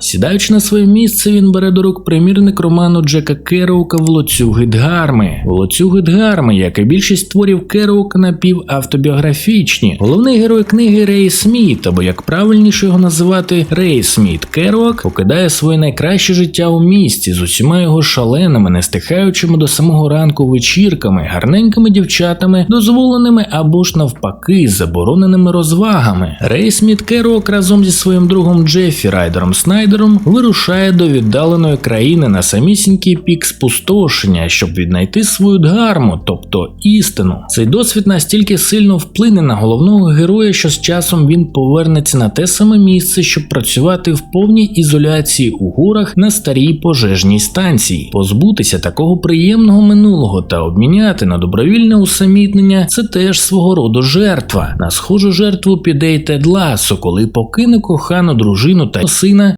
Сідаючи на своє місце, він бере до рук примірник роману Джека Кероука Волоцюги Дгарми. Волоцюги Дгарми, як і більшість творів Кероука напівавтобіографічні. Головний герой книги Рей Сміт, або як правильніше його називати Рей Сміт Кероук, покидає своє найкраще життя у місті з усіма його шаленими, не стихаючими до самого ранку вечірками, гарненькими дівчатами, дозволеними або ж навпаки забороненими розвагами. Рей Сміт Кероук разом зі своїм другом Джеффі Райдером Снайдером вирушає до віддаленої країни на самісінький пік спустошення, щоб віднайти свою дгарму, тобто істину. Цей досвід настільки сильно вплине на головного героя, що з часом він повернеться на те саме місце, щоб працювати в повній ізоляції у горах на старій пожежній станції. Позбутися такого приємного минулого та обміняти на добровільне усамітнення це теж свого роду жертва. На схожу жертву піде й Тед Лассо, коли покине кохану дружину та сина